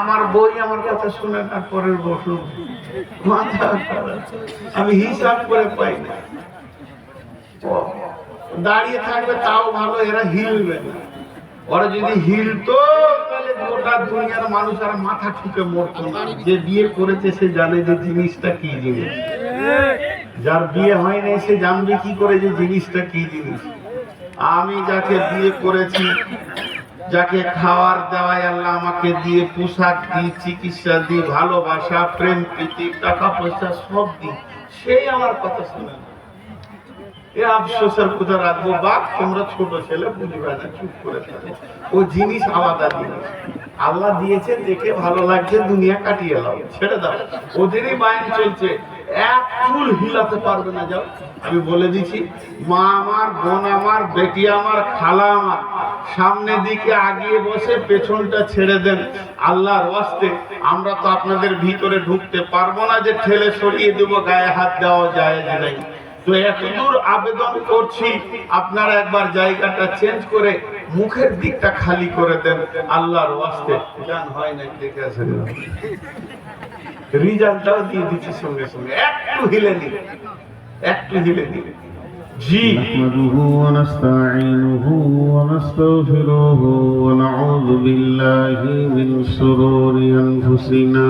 আমার বই আমার কথা শুনে না পরের বসুন মাথা আমি হিসাব করে পাই না। দাঁড়িয়ে থাকবে তাও ভালো, এরা হিলবে না। ওরা যদি হিলতো, তাহলে গোটা দুনিয়ার মানুষ আর মাথা ঠুকে মরতো না। যে বিয়ে করেছে, সে জানে যে জিনিসটা কি জিনিস। যার বিয়ে হয় নাই, সে জানবে কি করে যে জিনিসটা কি জিনিস। আমি যাকে বিয়ে করেছি যাকে খাওয়ার দেওয়াই আল্লাহ আমাকে দিয়ে পোশাক দিই চিকিৎসা দিই ভালোবাসা, প্রেম, প্রীতি, টাকা পয়সা সব দিই সেই আমার কথা শুনে না। এ আফসোসের কোথা রাখব, বাপ, তোমরা ছোট ছেলে না চুপ করে ও জিনিস আলাদা জিনিস। আল্লাহ দিয়েছে দেখে ভালো লাগছে, দুনিয়া কাটিয়ে দাও, ছেড়ে দাও। ওদেরই বায়ন চলছে। এক চুল হিলাতে পারবে না, যাও। আমি বলে দিছি মা আমার, বোন আমার, বেটি আমার, খালা আমার সামনের দিকে আগিয়ে বসে পেছনটা ছেড়ে দেন আল্লাহর ওয়াস্তে। আমরা তো আপনাদের ভিতরে ঢুকতে পারব না যে ঠেলে সরিয়ে দেবো, গায়ে হাত দেওয়া যায় নাই। তো এতদূর আবেদন করছি আপনারা একবার জায়গাটা চেঞ্জ করে মুখের দিকটা খালি করে দেন আল্লাহর ওয়াস্তে গান হয় না দেখে আসেন রিজাল্টটাও দিয়ে দিচ্ছি সঙ্গে সঙ্গে একটু হিলে নিন একটু হিলে নিন জি نحمده ونستعينه ونستغفره ونعوذ بالله من شرور أنفسنا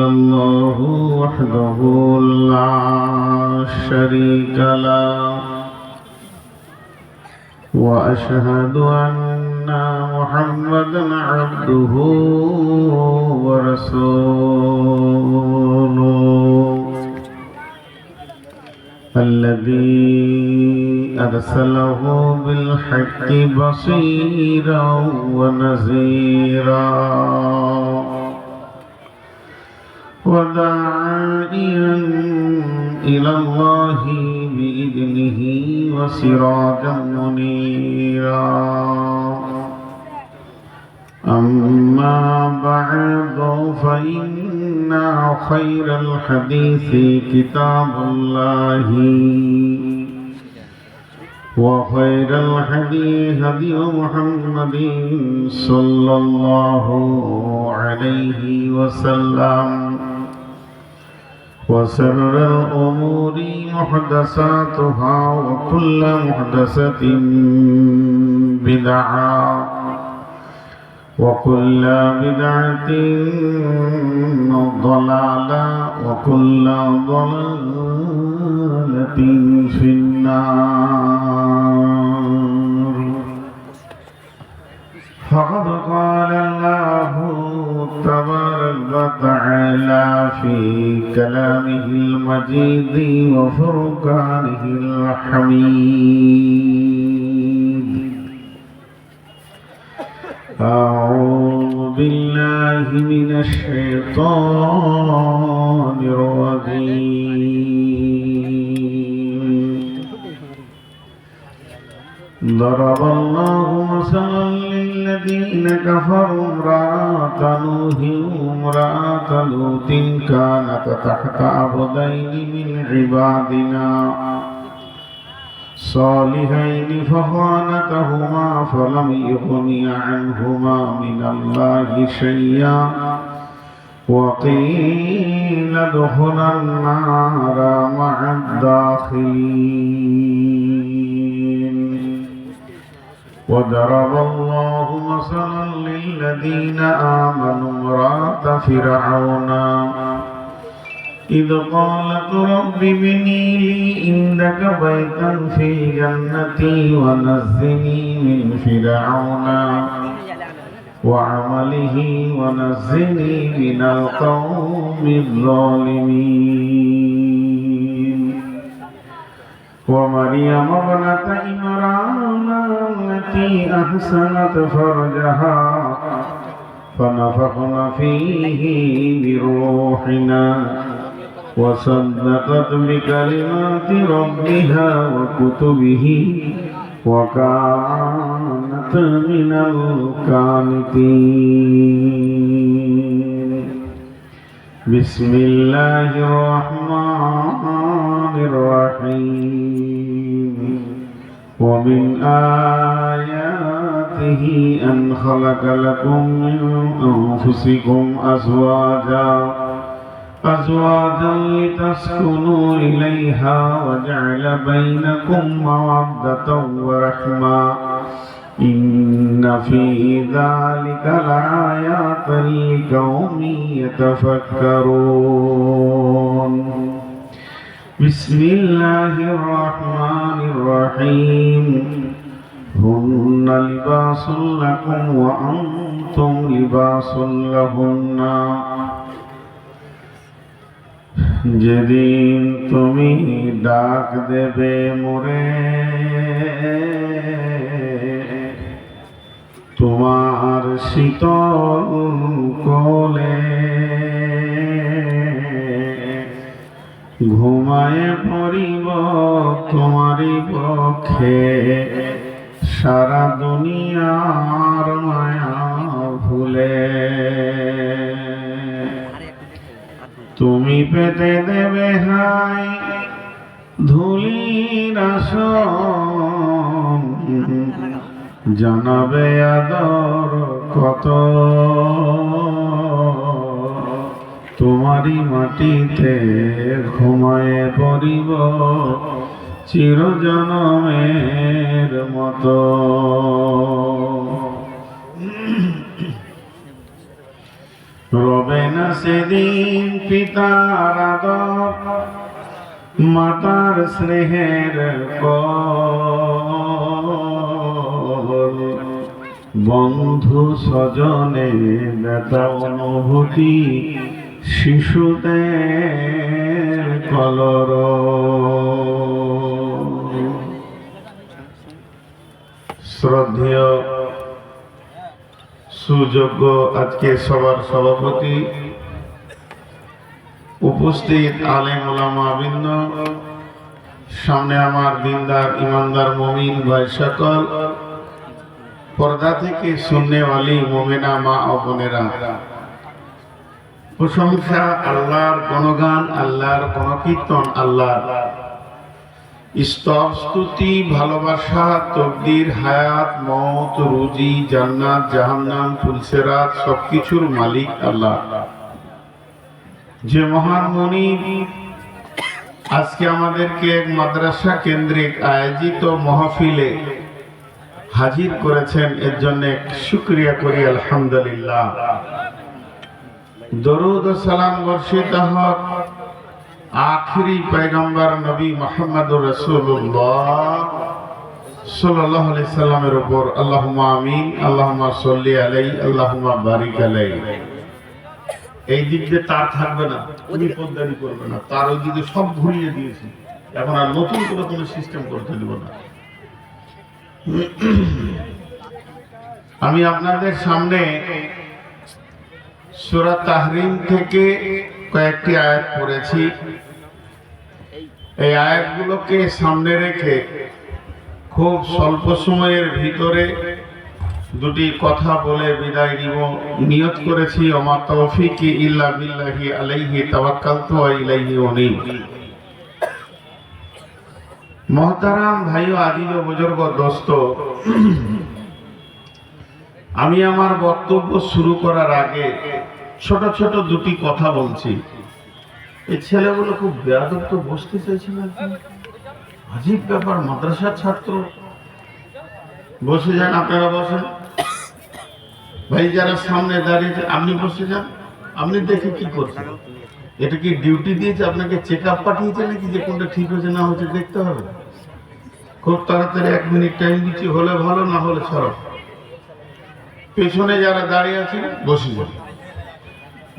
الله وحده لا شريك له وأشهد أن محمدا عبده ورسوله الذي أرسله بالحق بصيرا ونذيرا وداعيا إلى الله بإذنه وسراجا منيرا. أما بعد فإن خير الحديث كتاب الله. وخير الهدي هدي محمد صلى الله عليه وسلم. وسر الأمور محدثاتها وكل محدثة بدعة وكل بدعة ضلالة وكل ضلالة في النار. فقد قال الله تبارك وتعالى في كلامه المجيد وفرقانه الحميد. أعوذ بالله من الشيطان الرجيم. ضرب الله مثلا للذين كفروا امرأة نوح وامرأة لوط كانتا تحت عبدين من عبادنا صالحين فخانتهما فلم يغني عنهما من الله شيئا وقيل ادخلا النار مع الداخلين وضرب الله مثلا للذين آمنوا امرأة فرعون. إذ قالت رب ابني لي عندك بيتا في الجنة ونزني من فرعون. وعمله ونزني من القوم الظالمين. ومريم ابنة إمران التي أحسنت فرجها فنفخنا فيه بروحنا وصدقت بكلمات ربها وكتبه وكانت من القانتين. بسم الله الرحمن الرحيم. ومن آياته أن خلق لكم من أنفسكم أزواجا أزواجا لتسكنوا إليها وجعل بينكم مودة ورحمة. إن في ذلك لآيات لقوم يتفكرون. بسم الله الرحمن الرحيم هن لباس لكم وأنتم لباس لهن যেদিন তুমি ডাক দেবে মোরে তোমার শীতল কোলে ঘুমায় পড়িব তোমারই পক্ষে। সারা দুনিয়ার মায়া ভুলে। তুমি পেতে দেবে হাই ধুলির আসন। জানাবে আদর কত। তোমারই মাটিতে ঘুমায় পড়িব, চিরজনমের মতো। রবে না সেদিন পিতার মাতার স্নেহের বন্ধু স্বজনে ব্যথা অনুভূতি শিশুদের কলর। শ্রদ্ধেয় সুযোগ্য আজকে সবার সভাপতি, উপস্থিত আলেম ওলামা বৃন্দ, সামনে আমার দিনদার ইমানদার মমিন ভাই সকল, পর্দা থেকে শূন্যওয়ালি মোমেনা মা ও বোনেরা। প্রশংসা আল্লাহর গণগান, আল্লাহর গণকীর্তন আল্লাহ স্তব, স্তুতি, ভালোবাসা, তকদির, হায়াত, মত, রুজি, জান্নাত, জাহান্নাম, ফুলসেরাত, সবকিছুর মালিক আল্লাহ। যে মহান মনি আজকে আমাদেরকে মাদ্রাসা কেন্দ্রিক আয়োজিত মহফিলে হাজির করেছেন, এর জন্য শুক্রিয়া করি, আলহামদুলিল্লাহ। দরুদ সালাম বর্ষিত হক। আখিরি পয়গম্বর নবী মোহাম্মদ রসুল্লাহ সাল্লামের উপর আল্লাহুম্মা আমিন, আল্লাহুম্মা সাল্লি আলাই আল্লাহুম্মা বারিক আলাই এই দিক দিয়ে তার থাকবে না, উনি পদ্মারি করবে না, তার ওই দিকে সব ঘুরিয়ে দিয়েছে। এখন আর নতুন করে কোনো সিস্টেম করতে দেব না। আমি আপনাদের সামনে সূরা তাহরিম থেকে কয়েকটি আয়াত পড়েছি। এই আয়াতগুলোকে সামনে রেখে খুব স্বল্প সময়ের ভিতরে দুটি কথা বলে বিদায় নিব। নিয়ত করেছি, ওমা তৌফিকি ইল্লা বিল্লাহি আলাইহি তাওয়াক্কালতু ওয়া ইলাইহি উনীব। মহতারাম ভাই ও আজিজ বুজুর্গ দোস্ত আমি আমার বক্তব্য শুরু করার আগে ছোট ছোট দুটি কথা বলছি। এই ছেলেগুলো খুব বেয়াদব বসতে চাইছে না একদম। আজীব ব্যাপার, মাদ্রাসার ছাত্র। বসে যান আপনারা, বসেন। ভাই, যারা সামনে দাঁড়িয়েছে আপনি বসে যান। আপনি দেখে কি করছেন? এটা কি ডিউটি দিয়েছে, আপনাকে চেক আপ পাঠিয়েছে নাকি যে কোনটা ঠিক হয়েছে, না হচ্ছে দেখতে হবে। খুব তাড়াতাড়ি এক মিনিট টাইম দিচ্ছি, হলে ভালো, না হলে সরব। পেছনে যারা দাঁড়িয়ে আছে বসে যান।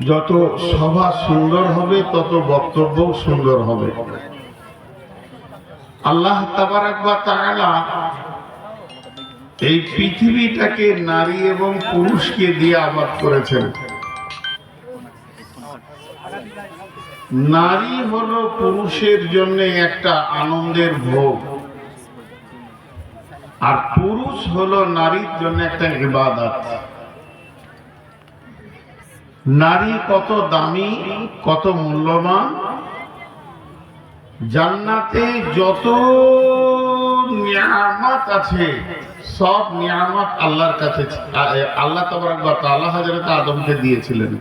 যত সভা সুন্দর হবে, তত বক্তব্য সুন্দর হবে। আল্লাহ তাআলা এই পৃথিবীটাকে নারী এবং পুরুষকে দিয়ে আবাদ করেছেন। নারী হলো পুরুষের জন্য একটা আনন্দের ভোগ। আর পুরুষ হলো নারীর জন্য একটা ইবাদত। নারী কত দামি, কত মূল্যবান। জান্নাতে যত নিয়ামত আছে, সব নিয়ামত আল্লাহর কাছে আল্লাহ তাবারক তাআলা হযরত আদমকে দিয়েছিলেন।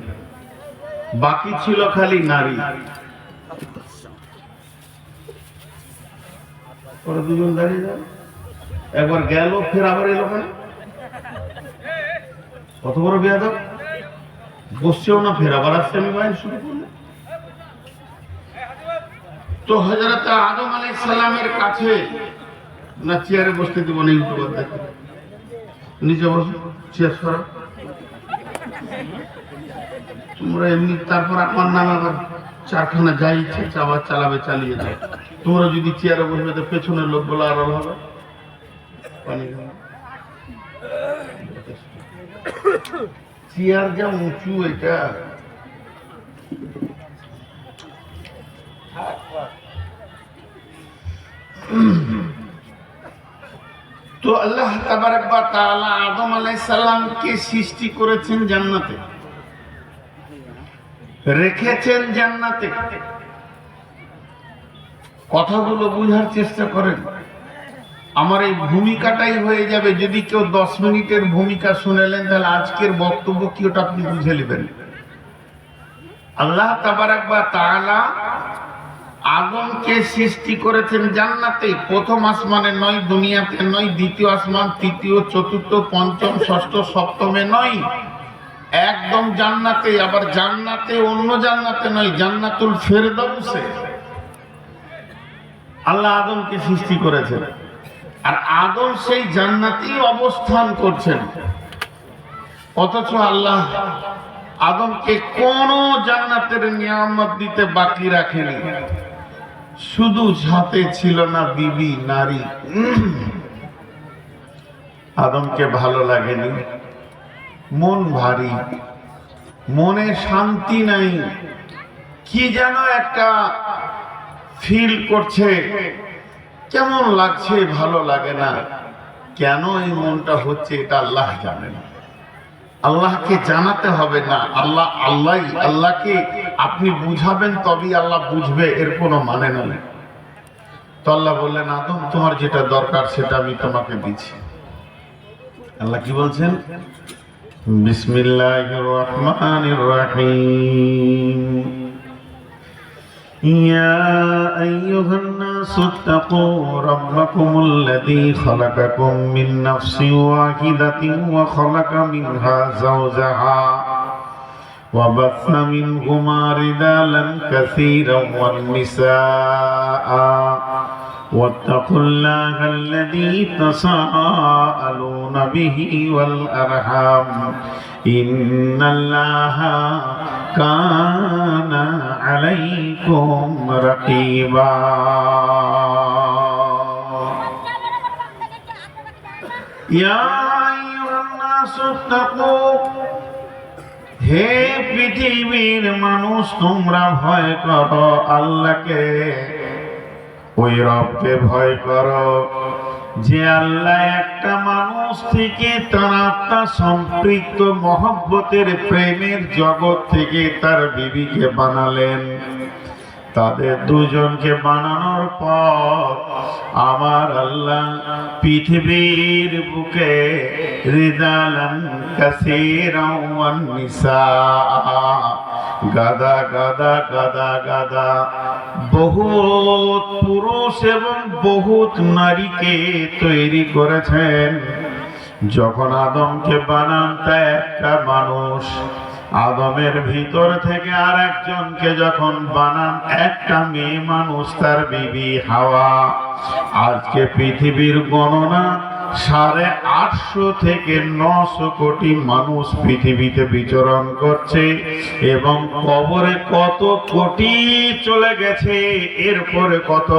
বাকি ছিল খালি নারী। ওরা দুজন দাঁড়িয়ে যাবে। একবার গেল, ফের আবার এলো কেন? কত বড় বেয়াদব? বসছেও না, ফের আবার আসছে, আমি বাইরে শুরু করলাম তো হজরত আদম আলাই সালামের কাছে, না চেয়ারে বসতে দিব, না ইউটিউবার দেখে নিচে বসো, চেয়ার সরা। তোমরা এমনি, তারপর আমার নাম আবার চারখানা যাই ইচ্ছে চাবার চালাবে, চালিয়ে দাও তোমরা যদি চেয়ারে বসবে, তো পেছনের লোকগুলো আরও হবে। চেয়ার যা উঁচু এটা। তো আল্লাহ আদম আলাইহিস সালামকে সৃষ্টি করেছেন জান্নাতে। রেখেছেন জান্নাতে। কথাগুলো বুঝার চেষ্টা করেন। আমার এই ভূমিকাটাই হয়ে যাবে। যদি কেউ দশ মিনিটের ভূমিকা শুনেলেন, তাহলে আজকের বক্তব্য কি ওটা আপনি বুঝে নেবেন। আল্লাহ তাবারাক বা তাআলা আদমকে সৃষ্টি করেছেন জান্নাতে। প্রথম আসমানে নয়, দুনিয়াতে নয়, দ্বিতীয় আসমান, তৃতীয়, চতুর্থ, পঞ্চম, ষষ্ঠ, সপ্তমে নয়। একদম জান্নাতে, আবার জান্নাতে, অন্য জান্নাতে নয়, জান্নাতুল ফেরদাউসে। আল্লাহ আদমকে সৃষ্টি করেছেন। আর আদম সেই জান্নাতেই অবস্থান করছেন। অথচ আল্লাহ আদমকে কোন জান্নাতের নিয়ামত দিতে বাকি রাখেনি। শুধু সাথে ছিল না বিবি, নারী। আদমকে ভালো লাগেনি। মন ভারী। মনে শান্তি নাই। কি যেন একটা ফিল করছে। কেমন লাগছে, ভালো লাগে না? কেন এই মনটা হচ্ছে এটা আল্লাহ জানেন আল্লাহকে জানাতে হবে না। আল্লাহ আল্লাহ, আল্লাহকে আপনি বুঝাবেন তবেই আল্লাহ বুঝবে, এর কোনো মানে নেই। তো আল্লাহ বললেন, আদম, তোমার যেটা দরকার সেটা আমি তোমাকে দিচ্ছি। আল্লাহ কি বলছেন? বিসমিল্লাহির রহমানির রহিম। يا أيها الناس اتقوا ربكم الذي خلقكم من نفس واحدة وخلق منها زوجها وبث منهما رجالا كثيرا والنساء. واتقوا الله الذي تساءلون به والأرحام. إن الله كان عليكم رقيبا يا أيها الناس اتقوا হে পৃথিবীর মানুষ তোমরা ভয় করো আল্লাহকে ওই রবকে ভয় করো যে আল্লাহ একটা মানুষ থেকে তার আত্মা সম্পৃক্ত মহব্বতের প্রেমের জগৎ থেকে তার বিবিকে বানালেন। তাদের দুজনকে বানানোর পর আমার আল্লাহ পৃথিবীর বুকে রিদালান ওয়ান নিসা। গাদা গাদা গাদা গাদা। বহুত পুরুষ এবং বহুত নারীকে তৈরি করেছেন। যখন আদমকে বানান তা একটা মানুষ, আদমের ভিতর থেকে আর একজনকে যখন বানান, একটা মেয়ে মানুষ তার বিবি হাওয়া। আজকে পৃথিবীর গণনা সাড়ে আটশো থেকে নশো কোটি মানুষ পৃথিবীতে বিচরণ করছে এবং কবরে কত কোটি চলে গেছে, এরপরে কত